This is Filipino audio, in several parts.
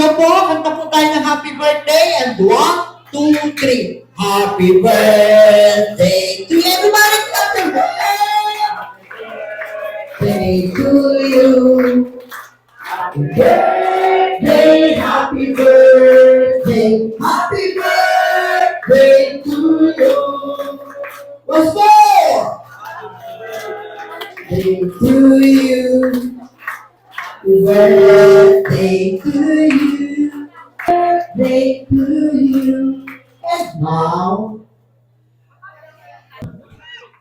Pangatlo po, kanta po tayo ng happy birthday. And one, two, three. Happy birthday to. Everybody, your birthday to you. Happy birthday, happy birthday,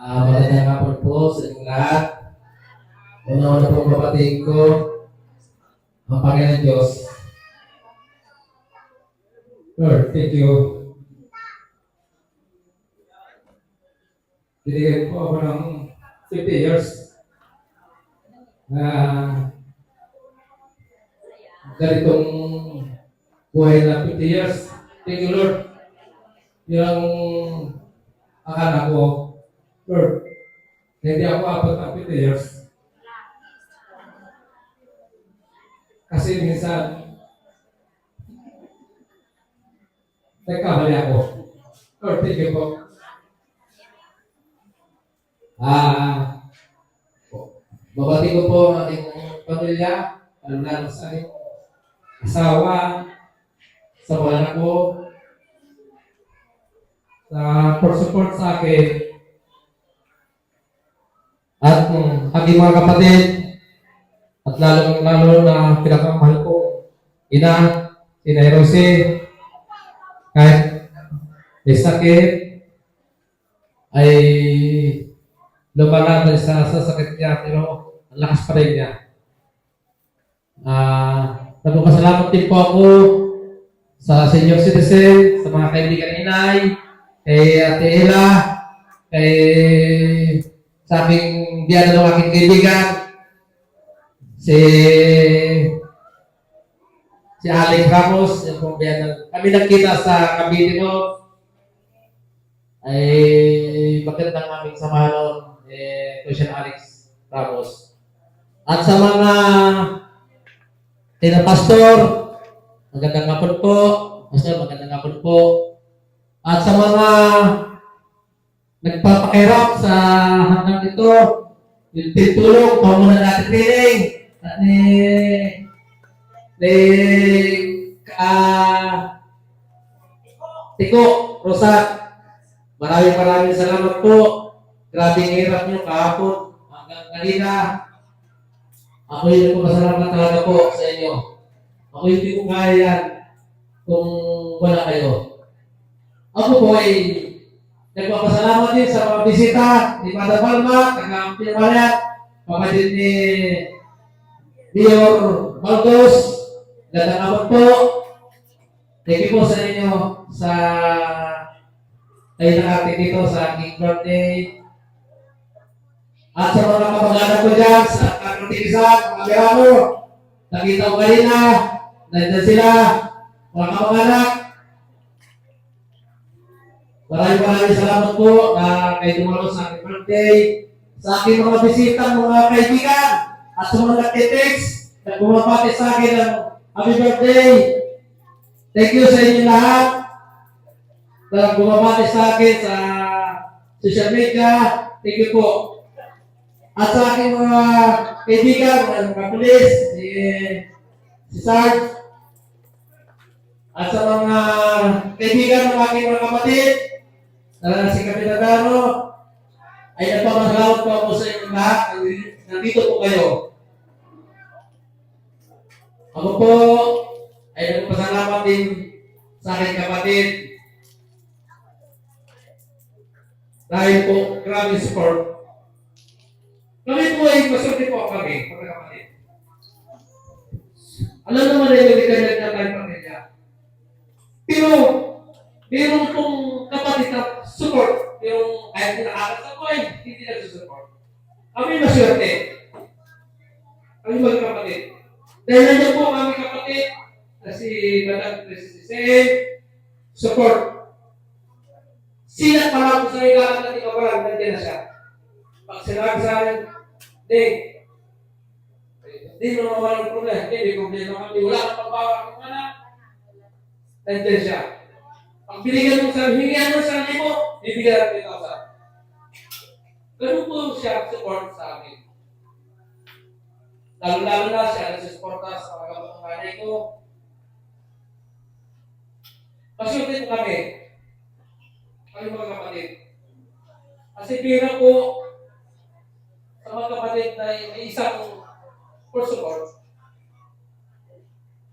Ah, magandang hapon po sa inyong lahat. Una-una po babatiin ko ang Panginoon Diyos. Lord, thank you. Binigyan po ako ng 50 years na ganitong buhay na 50 years. Thank you, Lord. Yung akala ko, Lord, hindi ako apat 50 years. Kasi minsan, nagkamali ako. Thank you po. Ah, babati ko po ang ating pamilya, lalo sa aking asawa, sa mga anak ko, sa for support sa akin, at um, aking mga kapatid, at lalo lalo na pinakamahal ko, ina, si Nay Rose, kahit may sakit, ay lumalaban sa, sa sakit niya, pero ang lakas pa rin niya. Ah, nagpapasalamat din po ako sa senior citizen, sa mga kaibigan ni Nay, kay Ate Ella, kay sa aking biyada ng aking kaibigan, si si Alex Ramos, yung pong biyada. Kami nagkita sa Cavite mo, ay magandang aming samahan noon, eh, Christian Alex Ramos. At sa mga tina pastor, magandang hapon po. Pastor, magandang hapon po. At sa mga nagpapakirap sa hanggang ito, yung titulong, pamunan natin training. At ni, ni, ah, Tiko, Rosat, maraming maraming salamat po. Grabe ang hirap niyo kahapon hanggang kanina. Ako yung nagpapasalamat talaga po sa inyo. Ako hindi ko kaya yan kung wala kayo. Ako po ay nagpapasalamat din sa mga bisita ni Mada Palma, taga Pinamayat, kapatid ni Mayor Maldos, gandang po. Thank you po sa inyo sa kayo nakating dito sa aking birthday. At sa mga kamag-anak ko dyan, sa Kakrutisan, mga Mirano, nakita ko kanina, nandyan sila, mga kamag-anak. Maraming maraming salamat po na kayo dumalo sa aking birthday, sa aking mga bisitang mga kaibigan, at sa mga nagtitext, na bumabati sa akin ng happy birthday. Thank you sa inyo lahat na bumabati sa akin sa social media. Thank you po. At sa aking mga kaibigan, mga mga pulis, si, si Sarge, at sa mga kaibigan ng aking mga kapatid, na si Kapitagano, ay nagpapasalamat po ako sa inyo lahat. Nandito po kayo. Ako po ay nagpapasalamat din sa aking kapatid dahil po grabe support. Kami po ay maswerte po kami, mga kapatid. Alam naman na yung kanya na tayo pamilya. Pero, meron pong kapatid na support, yung kahit hindi nakakalas ako ay hindi nagsusupport. Kami maswerte. Kami mga kapatid. Dahil nandiyan po ang aming kapatid na si Madam President, support. Sila pala ko sa ilalan natin kawalan, nandiyan na siya. Pag sinabi sa akin, Hindi mo mawala yung problema. Hindi, may problema kami. Wala kang pagbawa ng anak. Nandiyan siya. Pag binigyan mo sa hingihan mo sa mo, bibigyan natin ito sa. Ganun po siya support sa amin. Lalo-lalo na siya nagsusuporta sa mga kapatid ko. Pasyutin po kami. Kami mga kapatid. Kasi pira po sa mga kapatid na may isang for support.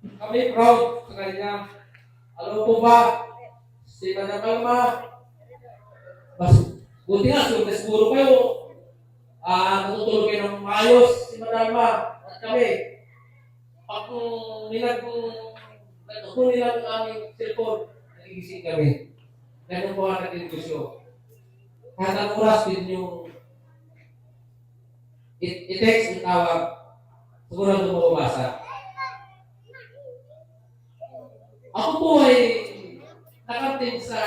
Kami proud sa kanya. Alam po ba, si Madam Alma, mas buti nga, so, siguro kayo, ah, natutulog kayo ng maayos si Madam Alma at kami. Pag nilag kung nilag ang aming cellphone, nagigising kami. Ganun po ang naging gusto. Kahit ang oras din yung it, i-text, itawag, siguro mo bumabasa. Ako po ay nakarating sa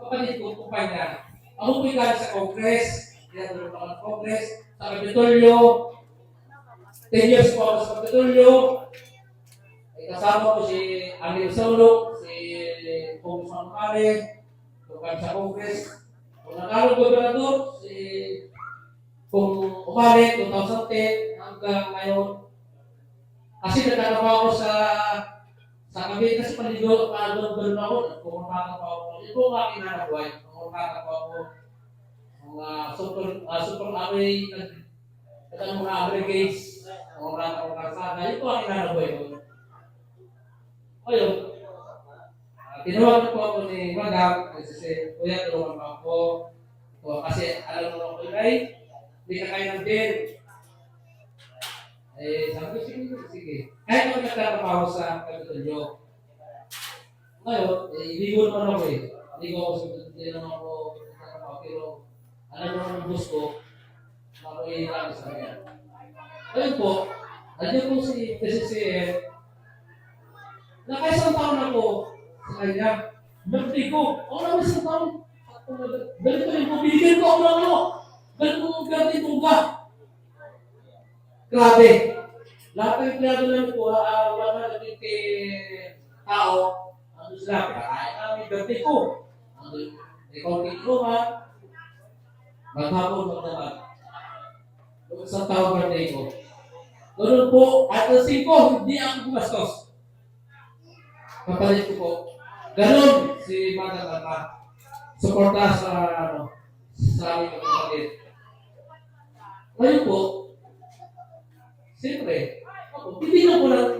kapatid ko, kumpanya. Ako po ay galing sa Congress, tinatulog ako ng Congress, sa Kapitolyo. 10 years po ako sa Kapitolyo. Kasama ko si Amir Saulog, si Congressman Mare, kami sa Congress. Kung nakalong gobernador, si kung umali 2010 hanggang ngayon. Kasi nagkakawa ako sa sa kami kasi paligo doon ako kumakain pa ako. Ito ang aking nanabuhay. Kumakain pa ako. Mga super uh, super away at ang mga aggregates, mga mga kasada. Ito ang aking nanabuhay ko. Ayun. Uh, tinawagan po ako ni Madam kasi kuya tulungan mo ako. O, kasi alam mo ako ay hindi ka kaya ng. Eh, sabi ko, sige. Kahit ako nagtatrabaho sa Kapitolyo. Ngayon, eh, iligo naman ako eh. Iligo ako sa hindi naman ako nagtatrabaho. Pero, alam mo naman ang boss ko, makuha kami sa kanya. Ngayon po, nandiyan po si PCCN, nakaisang taon ako sa kanya. Birthday ko, ako naman isang taon. Ganito yung pabigyan ko ako ng ano. Ganito yung birthday ko? Grabe. Lahat ng empleyado lang po, uh, na naging tao, ano sila, kakain namin birthday ko. Ano, ikaw kitruman, maghapon, magdamag. Noong isang taong birthday ko. Ganun po, at ang ko, hindi ako gumastos. Kapalit po. Ganun si Madam Lata. Suporta sa, ano, sa aming kapatid. Ngayon po, Siyempre, ako, bibigyan ko ng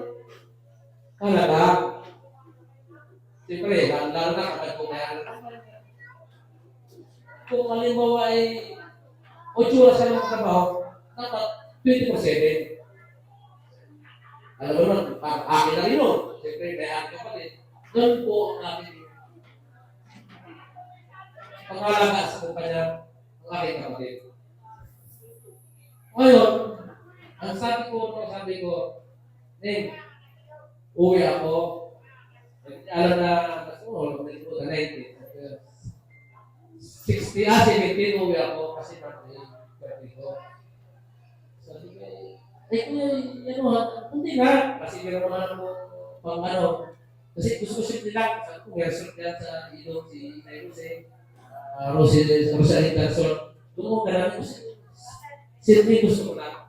halaga. Siyempre, lalo na kapag kumayan. Kung halimbawa ay 8 oras ka ng trabaho, dapat 20%. Alam mo naman, pag akin na rin yun. Siyempre, may akin ka pa din. Doon po ang aking pangalaga sa kumpanya ang aking kapatid. Ngayon, ang sabi ko, ang sabi ko, Ning, uwi ako. Alam na, oh, po na 90. 60, ah, 17, uwi ako kasi birthday, birthday ko. Sabi ko, eh, kuya, ano ha, hindi na. Kasi meron naman ako pang ano. Kasi gusto ko simple lang. Sabi ko, may resort yan sa ilong si Nay Jose. Uh, Rosel, Rosalie Garson. Doon ko karami ko simple gusto ko lang.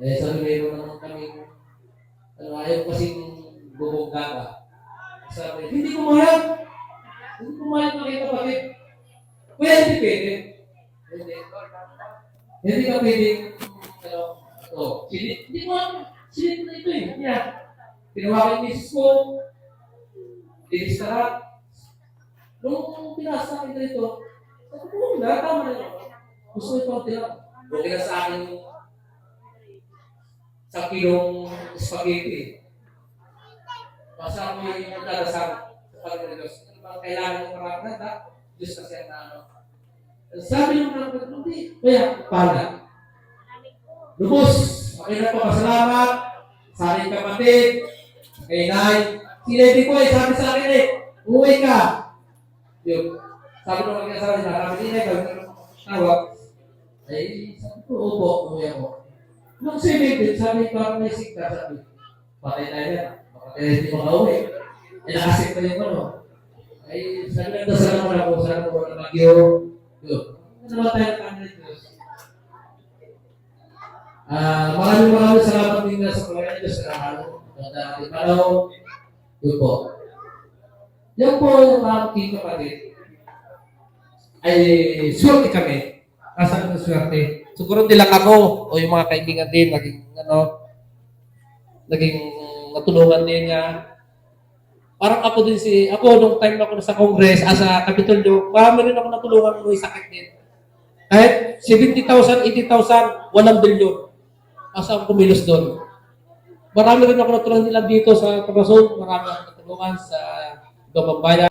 Eh, sabi meron naman kami, ano, ayaw kasing bumugga ka. Sabi, hindi ko mahal. Hindi ko mahal mga kapatid. Kuya, hindi pwede. Hindi. Hindi ka pwede, ano, ito, silit. Hindi mo silit na ito eh. Yeah. Tinawakan ni misis ko, dinis na lahat. Nung pinasa akin dito, sabi ko, wala, tama na. Gusto ito, tira. Buti na sa akin yung sa kilong spaghetti. Basta mo yung magdadasal sa Diyos. Ano kailangan mo marami na? Diyos kasi ang ano. Sabi ng mga kapatid, kaya, pala. Lubos, okay na po, masalamat sa aking kapatid, kay Nay. Si Lady ko eh, sabi sa akin eh, umuwi ka. Yun. Sabi ko mga sabi na, sabi ni Nay, bago na tawag, ay, sabi ko, upo, umuwi ako. Nung sinipin, sabi ko may sigla, sabi, patay tayo yan. Baka tayo hindi makauwi. Eh, nakasik pa yung ano. Ay, sabi na dasal naman ako, sana ko na magyo. Yun. Ano naman tayo ng Panginoon Diyos? Ah, maraming maraming salamat din sa Panginoon Diyos sa araw. At ating araw, yun po. Yan po yung aking kapatid. Ay, swerte kami. Asa ng swerte? Siguro hindi lang ako o yung mga kaibigan din, naging, ano, naging natulungan din niya. Parang ako din si, ako nung time na ako sa Congress, as a Capitolio, marami rin ako natulungan may sakit din. Kahit 70,000, 80,000, walang bilyon. Asa ako kumilos doon. Marami rin ako natulungan nila dito sa Pabasol, marami ako natulungan sa Gabang Bayan.